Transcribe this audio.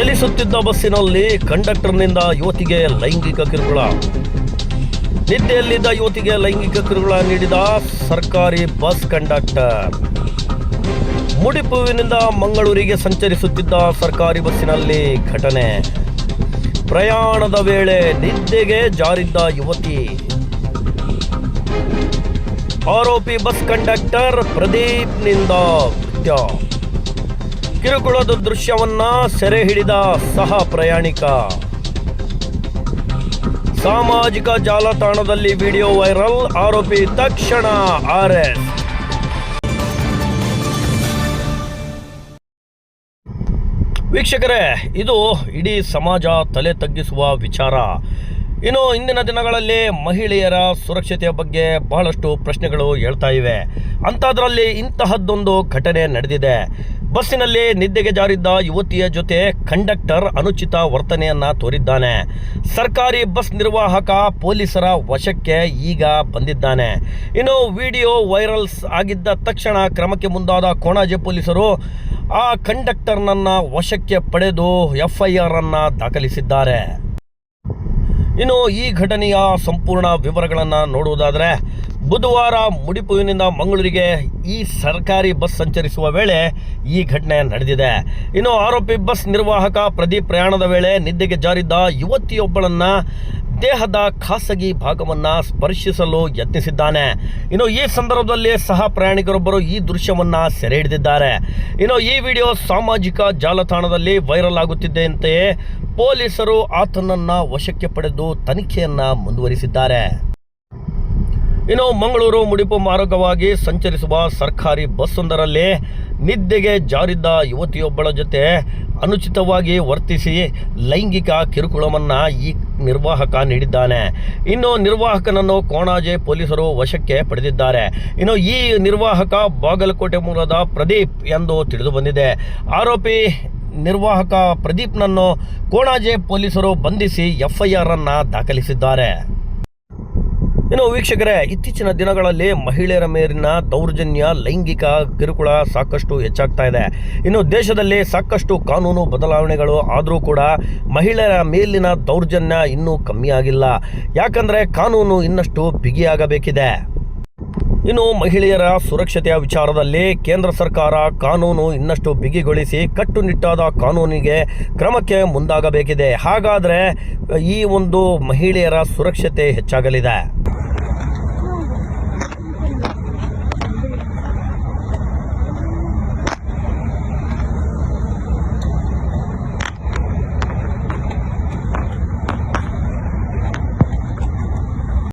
ಚಲಿಸುತ್ತಿದ್ದ ಬಸ್ಸಿನಲ್ಲಿ ಕಂಡಕ್ಟರ್ನಿಂದ ಯುವತಿಗೆ ಲೈಂಗಿಕ ಕಿರುಕುಳ. ನಿದ್ದೆಯಲ್ಲಿದ್ದ ಯುವತಿಗೆ ಲೈಂಗಿಕ ಕಿರುಕುಳ ನೀಡಿದ ಸರ್ಕಾರಿ ಬಸ್ ಕಂಡಕ್ಟರ್. ಮುಡಿಪುವಿನಿಂದ ಮಂಗಳೂರಿಗೆ ಸಂಚರಿಸುತ್ತಿದ್ದ ಸರ್ಕಾರಿ ಬಸ್ಸಿನಲ್ಲಿ ಘಟನೆ. ಪ್ರಯಾಣದ ವೇಳೆ ನಿದ್ದೆಗೆ ಜಾರಿದ್ದ ಯುವತಿ. ಆರೋಪಿ ಬಸ್ ಕಂಡಕ್ಟರ್ ಪ್ರದೀಪ್ನಿಂದ ಕೃತ್ಯ. ಕಿರುಕುಳದ ದೃಶ್ಯವನ್ನ ಸೆರೆ ಹಿಡಿದ ಸಹ ಪ್ರಯಾಣಿಕ. ಸಾಮಾಜಿಕ ಜಾಲತಾಣದಲ್ಲಿ ವಿಡಿಯೋ ವೈರಲ್, ಆರೋಪಿ ತಕ್ಷಣ ಆರ್ಎಸ್. ವೀಕ್ಷಕರೇ, ಇದು ಇಡೀ ಸಮಾಜ ತಲೆ ತಗ್ಗಿಸುವ ವಿಚಾರ. ಇನ್ನು ಇಂದಿನ ದಿನಗಳಲ್ಲಿ ಮಹಿಳೆಯರ ಸುರಕ್ಷತೆಯ ಬಗ್ಗೆ ಬಹಳಷ್ಟು ಪ್ರಶ್ನೆಗಳು ಹೇಳ್ತಾ ಇವೆ. ಅಂಥದ್ರಲ್ಲಿ ಇಂತಹದ್ದೊಂದು ಘಟನೆ ನಡೆದಿದೆ. ಬಸ್ಸಿನಲ್ಲಿ ನಿದ್ದೆಗೆ ಜಾರಿದ್ದ ಯುವತಿಯ ಜೊತೆ ಕಂಡಕ್ಟರ್ ಅನುಚಿತ ವರ್ತನೆಯನ್ನ ತೋರಿದ್ದಾನೆ. ಸರ್ಕಾರಿ ಬಸ್ ನಿರ್ವಾಹಕ ಪೊಲೀಸರ ವಶಕ್ಕೆ ಈಗ ಬಂದಿದ್ದಾನೆ. ಇನ್ನು ವಿಡಿಯೋ ವೈರಲ್ಸ್ ಆಗಿದ್ದ ತಕ್ಷಣ ಕ್ರಮಕ್ಕೆ ಮುಂದಾದ ಕೋಣಾಜೆ ಪೊಲೀಸರು ಆ ಕಂಡಕ್ಟರ್ನನ್ನ ವಶಕ್ಕೆ ಪಡೆದು ಎಫ್ಐಆರ್ ಅನ್ನ ದಾಖಲಿಸಿದ್ದಾರೆ. ಇನ್ನು ಈ ಘಟನೆಯ ಸಂಪೂರ್ಣ ವಿವರಗಳನ್ನು ನೋಡುವುದಾದರೆ, ಬುಧವಾರ ಮುಡಿಪುವಿನಿಂದ ಮಂಗಳೂರಿಗೆ ಈ ಸರ್ಕಾರಿ ಬಸ್ ಸಂಚರಿಸುವ ವೇಳೆ ಈ ಘಟನೆ ನಡೆದಿದೆ. ಇನ್ನು ಆರೋಪಿ ಬಸ್ ನಿರ್ವಾಹಕ ಪ್ರದೀಪ್ ಪ್ರಯಾಣದ ವೇಳೆ ನಿದ್ದೆಗೆ ಜಾರಿದ್ದ ಯುವತಿಯೊಬ್ಬಳನ್ನ ದೇಹದ ಖಾಸಗಿ ಭಾಗವನ್ನು ಸ್ಪರ್ಶಿಸಲು ಯತ್ನಿಸಿದ್ದಾನೆ. ಇನ್ನು ಈ ಸಂದರ್ಭದಲ್ಲಿ ಸಹ ಪ್ರಯಾಣಿಕರೊಬ್ಬರು ಈ ದೃಶ್ಯವನ್ನ ಸೆರೆ ಹಿಡಿದಿದ್ದಾರೆ ಇನ್ನು ಈ ವಿಡಿಯೋ ಸಾಮಾಜಿಕ ಜಾಲತಾಣದಲ್ಲಿ ವೈರಲ್ ಆಗುತ್ತಿದ್ದಂತೆಯೇ ಪೊಲೀಸರು ಆತನನ್ನ ವಶಕ್ಕೆ ಪಡೆದು ತನಿಖೆಯನ್ನ ಮುಂದುವರಿಸಿದ್ದಾರೆ. ಇನ್ನು ಮಂಗಳೂರು ಮುಡಿಪು ಮಾರ್ಗವಾಗಿ ಸಂಚರಿಸುವ ಸರ್ಕಾರಿ ಬಸ್ಸೊಂದರಲ್ಲಿ ನಿದ್ದೆಗೆ ಜಾರಿದ್ದ ಯುವತಿಯೊಬ್ಬಳ ಜೊತೆ ಅನುಚಿತವಾಗಿ ವರ್ತಿಸಿ ಲೈಂಗಿಕ ಕಿರುಕುಳವನ್ನು ಈ ನಿರ್ವಾಹಕ ನೀಡಿದ್ದಾನೆ. ಇನ್ನು ನಿರ್ವಾಹಕನನ್ನು ಕೋಣಾಜೆ ಪೊಲೀಸರು ವಶಕ್ಕೆ ಪಡೆದಿದ್ದಾರೆ. ಇನ್ನು ಈ ನಿರ್ವಾಹಕ ಬಾಗಲಕೋಟೆ ಮೂಲದ ಪ್ರದೀಪ್ ಎಂದು ತಿಳಿದು ಬಂದಿದೆ. ಆರೋಪಿ ನಿರ್ವಾಹಕ ಪ್ರದೀಪ್ನನ್ನು ಕೋಣಾಜೆ ಪೊಲೀಸರು ಬಂಧಿಸಿ ಎಫ್ಐಆರ್ ಅನ್ನ ದಾಖಲಿಸಿದ್ದಾರೆ. ಇನ್ನು ವೀಕ್ಷಕರೇ, ಇತ್ತೀಚಿನ ದಿನಗಳಲ್ಲಿ ಮಹಿಳೆಯರ ಮೇಲಿನ ದೌರ್ಜನ್ಯ, ಲೈಂಗಿಕ ಕಿರುಕುಳ ಸಾಕಷ್ಟು ಹೆಚ್ಚಾಗ್ತಾ ಇದೆ. ಇನ್ನು ದೇಶದಲ್ಲಿ ಸಾಕಷ್ಟು ಕಾನೂನು ಬದಲಾವಣೆಗಳು ಆದರೂ ಕೂಡ ಮಹಿಳೆಯರ ಮೇಲಿನ ದೌರ್ಜನ್ಯ ಇನ್ನೂ ಕಮ್ಮಿ ಆಗಿಲ್ಲ ಯಾಕಂದರೆ ಕಾನೂನು ಇನ್ನಷ್ಟು ಬಿಗಿಯಾಗಬೇಕಿದೆ. ಇನ್ನು ಮಹಿಳೆಯರ ಸುರಕ್ಷತೆಯ ವಿಚಾರದಲ್ಲಿ ಕೇಂದ್ರ ಸರ್ಕಾರ ಕಾನೂನು ಇನ್ನಷ್ಟು ಬಿಗಿಗೊಳಿಸಿ ಕಟ್ಟುನಿಟ್ಟಾದ ಕಾನೂನಿಗೆ ಕ್ರಮಕ್ಕೆ ಮುಂದಾಗಬೇಕಿದೆ. ಹಾಗಾದರೆ ಈ ಒಂದು ಮಹಿಳೆಯರ ಸುರಕ್ಷತೆ ಹೆಚ್ಚಾಗಲಿದೆ.